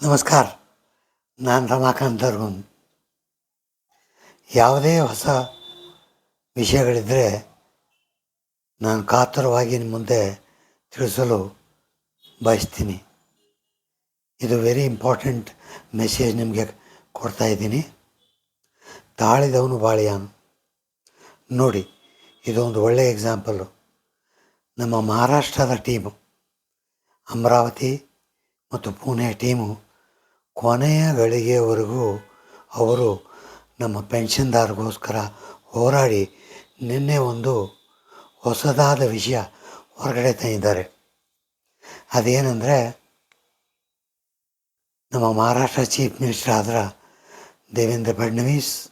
ನಮಸ್ಕಾರ. ನಾನು ರಮಾಕಾಂತ್ ದರ್ಗುನ್ ಯಾವುದೇ ಹೊಸ ವಿಷಯಗಳಿದ್ದರೆ ನಾನು ಕಾತುರವಾಗಿ ನಿಮ್ಮ ಮುಂದೆ ತಿಳಿಸಲು ಬಯಸ್ತೀನಿ. ಇದು ವೆರಿ ಇಂಪಾರ್ಟೆಂಟ್ ಮೆಸೇಜ್ ನಿಮಗೆ ಕೊಡ್ತಾ ಇದ್ದೀನಿ. ತಾಳಿದವನು ಬಾಳಿಯಾನು. ನೋಡಿ, ಇದೊಂದು ಒಳ್ಳೆಯ ಎಕ್ಸಾಂಪಲ್ಲು ನಮ್ಮ ಮಹಾರಾಷ್ಟ್ರದ ಟೀಮು ಅಮರಾವತಿ ಮತ್ತು ಪುಣೆ ಟೀಮು ಕೊನೆಯ ಗಳಿಗೆಯವರೆಗೂ ಅವರು ನಮ್ಮ ಪೆನ್ಷನ್ದಾರ್ಗೋಸ್ಕರ ಹೋರಾಡಿ ನಿನ್ನೆ ಒಂದು ಹೊಸದಾದ ವಿಷಯ ಹೊರಗಡೆ ತಂದಿದ್ದಾರೆ. ಅದೇನೆಂದರೆ ನಮ್ಮ ಮಹಾರಾಷ್ಟ್ರ ಚೀಫ್ ಮಿನಿಸ್ಟರ್ ಆದ ದೇವೇಂದ್ರ ಫಡ್ನವೀಸ್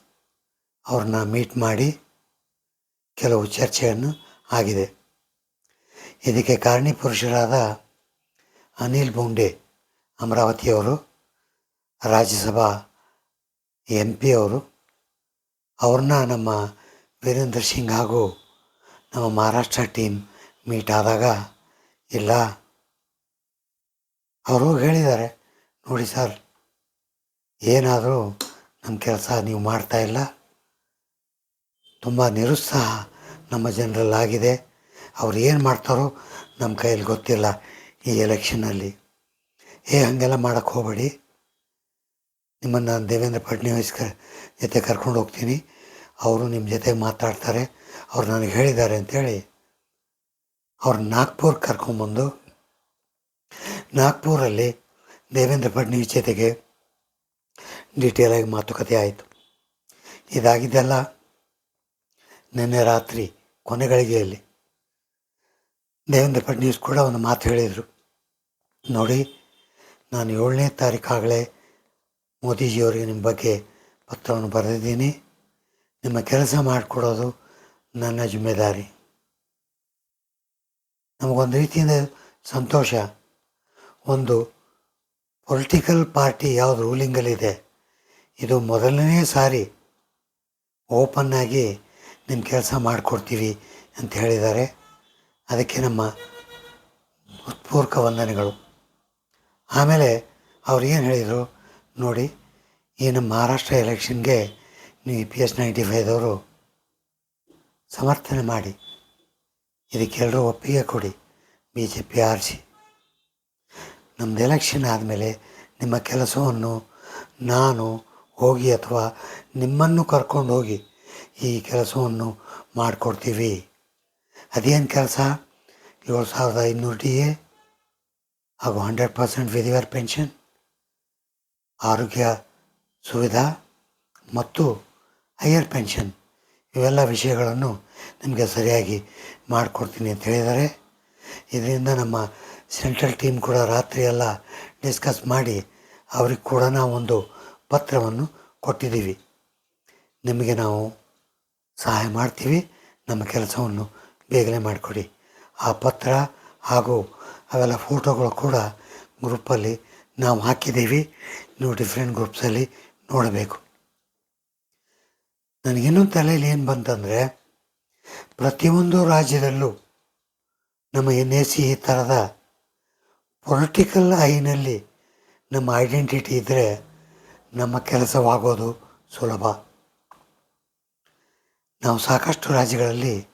ಅವ್ರನ್ನ ಮೀಟ್ ಮಾಡಿ ಕೆಲವು ಚರ್ಚೆಯನ್ನು ಆಗಿದೆ. ಇದಕ್ಕೆ ಕಾರಣೀಪುರುಷರಾದ ಅನಿಲ್ ಬುಂಡೆ, ಅಮರಾವತಿಯವರು ರಾಜ್ಯಸಭಾ ಎಂ ಪಿ ಅವರು ಅವ್ರನ್ನ ನಮ್ಮ ವೀರೇಂದ್ರ ಸಿಂಗ್ ಹಾಗೂ ನಮ್ಮ ಮಹಾರಾಷ್ಟ್ರ ಟೀಮ್ ಮೀಟ್ ಆದಾಗ ಇಲ್ಲ ಅವರು ಹೇಳಿದ್ದಾರೆ, ನೋಡಿ ಸರ್, ಏನಾದರೂ ನಮ್ಮ ಕೆಲಸ ನೀವು ಮಾಡ್ತಾ ಇಲ್ಲ. ತುಂಬ ನಿರುತ್ಸಾಹ ನಮ್ಮ ಜನರಲ್ಲಿ ಆಗಿದೆ ಅವ್ರು ಏನು ಮಾಡ್ತಾರೋ ನಮ್ಮ ಕೈಯಲ್ಲಿ ಗೊತ್ತಿಲ್ಲ ಈ ಎಲೆಕ್ಷನಲ್ಲಿ ಏ, ಹಾಗೆಲ್ಲ ಮಾಡೋಕ್ಕೆ ಹೋಗಬೇಡಿ. ನಿಮ್ಮನ್ನು ನಾನು ದೇವೇಂದ್ರ ಫಡ್ನವೀಸ್ ಜೊತೆ ಕರ್ಕೊಂಡು ಹೋಗ್ತೀನಿ. ಅವರು ನಿಮ್ಮ ಜೊತೆ ಮಾತಾಡ್ತಾರೆ. ಅವ್ರು ನನಗೆ ಹೇಳಿದ್ದಾರೆ ಅಂಥೇಳಿ ಅವ್ರು ನಾಗ್ಪುರ್ ಕರ್ಕೊಂಬಂದು ನಾಗ್ಪುರಲ್ಲಿ ದೇವೇಂದ್ರ ಫಡ್ನವೀಸ್ ಜೊತೆಗೆ ಡೀಟೇಲಾಗಿ ಮಾತುಕತೆ ಆಯಿತು. ಇದಾಗಿದ್ದೆಲ್ಲ ನಿನ್ನೆ ರಾತ್ರಿ ಕೊನೆಗಳಿಗೆಯಲ್ಲಿ ದೇವೇಂದ್ರ ಫಡ್ನವೀಸ್ ಕೂಡ ಒಂದು ಮಾತು ಹೇಳಿದರು. ನೋಡಿ, ನಾನು ಏಳನೇ ತಾರೀಕಾಗಲೇ ಮೋದಿಜಿಯವರಿಗೆ ನಿಮ್ಮ ಬಗ್ಗೆ ಪತ್ರವನ್ನು ಬರೆದಿದ್ದೀನಿ. ನಿಮ್ಮ ಕೆಲಸ ಮಾಡಿಕೊಡೋದು ನನ್ನ ಜಿಮ್ಮೆದಾರಿ ನಮಗೊಂದು ರೀತಿಯಿಂದ ಸಂತೋಷ. ಒಂದು ಪೊಲಿಟಿಕಲ್ ಪಾರ್ಟಿ ಯಾವುದು ರೂಲಿಂಗಲ್ಲಿದೆ, ಇದು ಮೊದಲನೇ ಸಾರಿ ಓಪನ್ನಾಗಿ ನಿಮ್ಮ ಕೆಲಸ ಮಾಡಿಕೊಡ್ತೀವಿ ಅಂತ ಹೇಳಿದ್ದಾರೆ. ಅದಕ್ಕೆ ನಮ್ಮ ಹೃತ್ಪೂರ್ವಕ ವಂದನೆಗಳು. ಆಮೇಲೆ ಅವ್ರು ಏನು ಹೇಳಿದರು ನೋಡಿ ಈ ನಮ್ಮ ಮಹಾರಾಷ್ಟ್ರ ಎಲೆಕ್ಷನ್ಗೆ ನೀವು ಪಿ ಎಸ್ ನೈಂಟಿ ಫೈವ್ದವರು ಸಮರ್ಥನೆ ಮಾಡಿ. ಇದಕ್ಕೆಲ್ಲರೂ ಒಪ್ಪಿಗೆ ಕೊಡಿ. ಬಿ ಜೆ ಪಿ ಆರಿಸಿ ನಮ್ಮದು ಎಲೆಕ್ಷನ್ ಆದಮೇಲೆ ನಿಮ್ಮ ಕೆಲಸವನ್ನು ನಾನು ಹೋಗಿ ಅಥವಾ ನಿಮ್ಮನ್ನು ಕರ್ಕೊಂಡು ಹೋಗಿ ಈ ಕೆಲಸವನ್ನು ಮಾಡಿಕೊಡ್ತೀವಿ. ಅದೇನು ಕೆಲಸ? ಏಳು ಸಾವಿರದ ಐನೂರು ಡಿ ಎ ಹಾಗೂ ಹಂಡ್ರೆಡ್ ಪರ್ಸೆಂಟ್ ವಿಧಿವರ್ ಪೆನ್ಷನ್, ಆರೋಗ್ಯ ಸುವಿಧಾ ಮತ್ತು ಹೈಯರ್ ಪೆನ್ಷನ್ ಇವೆಲ್ಲ ವಿಷಯಗಳನ್ನು ನಿಮಗೆ ಸರಿಯಾಗಿ ಮಾಡಿಕೊಡ್ತೀನಿ ಅಂತ ಹೇಳಿದ್ದಾರೆ. ಇದರಿಂದ ನಮ್ಮ ಸೆಂಟ್ರಲ್ ಟೀಮ್ ಕೂಡ ರಾತ್ರಿ ಎಲ್ಲ ಡಿಸ್ಕಸ್ ಮಾಡಿ ಅವ್ರಿಗೆ ಕೂಡ ನಾವೊಂದು ಪತ್ರವನ್ನು ಕೊಟ್ಟಿದ್ದೀವಿ. ನಿಮಗೆ ನಾವು ಸಹಾಯ ಮಾಡ್ತೀವಿ. ನಮ್ಮ ಕೆಲಸವನ್ನು ಬೇಗನೆ ಮಾಡಿಕೊಡಿ. ಆ ಪತ್ರ ಹಾಗೂ ಅವೆಲ್ಲ ಫೋಟೋಗಳು ಕೂಡ ಗ್ರೂಪಲ್ಲಿ ನಾವು ಹಾಕಿದ್ದೀವಿ. ನೀವು ಡಿಫ್ರೆಂಟ್ ಗ್ರೂಪ್ಸಲ್ಲಿ ನೋಡಬೇಕು. ನನಗಿನ್ನೊಂದು ತಲೆಯಲ್ಲಿ ಏನು ಬಂತಂದರೆ, ಪ್ರತಿಯೊಂದು ರಾಜ್ಯದಲ್ಲೂ ನಮ್ಮ ಎನ್ ಎ ಸಿ ಈ ಥರದ ಪೊಲಿಟಿಕಲ್ ಐನಲ್ಲಿ ನಮ್ಮ ಐಡೆಂಟಿಟಿ ಇದ್ದರೆ ನಮ್ಮ ಕೆಲಸವಾಗೋದು ಸುಲಭ. ನಾವು ಸಾಕಷ್ಟು ರಾಜ್ಯಗಳಲ್ಲಿ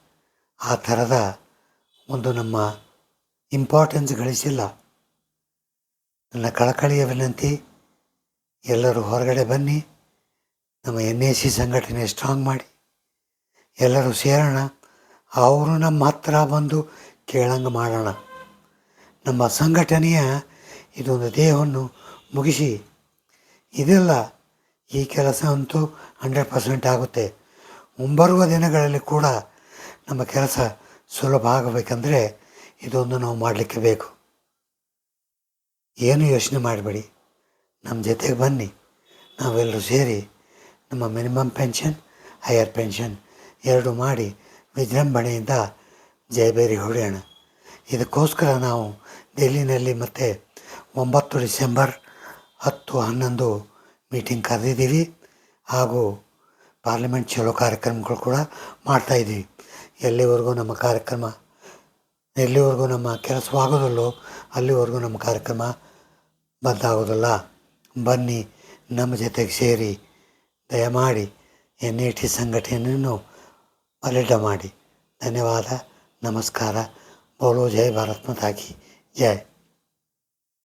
ಆ ಥರದ ಒಂದು ನಮ್ಮ ಇಂಪಾರ್ಟೆನ್ಸ್ ಗಳಿಸಿಲ್ಲ. ನನ್ನ ಕಳಕಳಿಯ ವಿನಂತಿ ಎಲ್ಲರೂ ಹೊರಗಡೆ ಬನ್ನಿ, ನಮ್ಮ ಎನ್ ಎ ಸಿ ಸಂಘಟನೆ ಸ್ಟ್ರಾಂಗ್ ಮಾಡಿ. ಎಲ್ಲರೂ ಸೇರೋಣ, ಅವರು ನಮ್ಮ ಹತ್ರ ಬಂದು ಕೇಳಂಗೆ ಮಾಡೋಣ. ನಮ್ಮ ಸಂಘಟನೆಯ ಇದೊಂದು ದೇಹವನ್ನು ಮುಗಿಸಿ, ಇದೆಲ್ಲ ಈ ಕೆಲಸ ಅಂತೂ ಹಂಡ್ರೆಡ್ ಪರ್ಸೆಂಟ್ ಆಗುತ್ತೆ. ಮುಂಬರುವ ದಿನಗಳಲ್ಲಿ ಕೂಡ ನಮ್ಮ ಕೆಲಸ ಸುಲಭ ಆಗಬೇಕಂದ್ರೆ ಇದೊಂದು ನಾವು ಮಾಡಲಿಕ್ಕೆ ಬೇಕು. ಏನು ಯೋಚನೆ ಮಾಡಬೇಡಿ. ನಮ್ಮ ಜೊತೆಗೆ ಬನ್ನಿ. ನಾವೆಲ್ಲರೂ ಸೇರಿ ನಮ್ಮ ಮಿನಿಮಮ್ ಪೆನ್ಷನ್, ಹೈಯರ್ ಪೆನ್ಷನ್ ಎರಡು ಮಾಡಿ ವಿಜೃಂಭಣೆಯಿಂದ ಜಯಬೇರಿ ಹೊಡೆಯೋಣ. ಇದಕ್ಕೋಸ್ಕರ ನಾವು ಡೆಲ್ಲಿನಲ್ಲಿ ಮತ್ತೆ ಒಂಬತ್ತು ಡಿಸೆಂಬರ್ ಹತ್ತು ಹನ್ನೊಂದು ಮೀಟಿಂಗ್ ಕರೆದಿದ್ದೀವಿ. ಹಾಗೂ ಪಾರ್ಲಿಮೆಂಟ್ ಚಲೋ ಕಾರ್ಯಕ್ರಮಗಳು ಕೂಡ ಮಾಡ್ತಾಯಿದ್ದೀವಿ ಎಲ್ಲಿವರೆಗೂ ನಮ್ಮ ಕಾರ್ಯಕ್ರಮ, ಎಲ್ಲಿವರೆಗೂ ನಮ್ಮ ಕೆಲಸವಾಗೋದಿಲ್ಲೋ ಅಲ್ಲಿವರೆಗೂ ನಮ್ಮ ಕಾರ್ಯಕ್ರಮ ಬಂದಾಗೋದಿಲ್ಲ ಬನ್ನಿ, ನಮ್ಮ ಜೊತೆಗೆ ಸೇರಿ. ದಯಮಾಡಿ ಎನ್ ಇ ಟಿ ಸಂಘಟನೆಯನ್ನು ಬಲಿಷ್ಠ ಮಾಡಿ. ಧನ್ಯವಾದ, ನಮಸ್ಕಾರ. ಬೋಲೋ ಜೈ ಭಾರತ್ ಮಾತಾ ಕಿ, ಜೈ.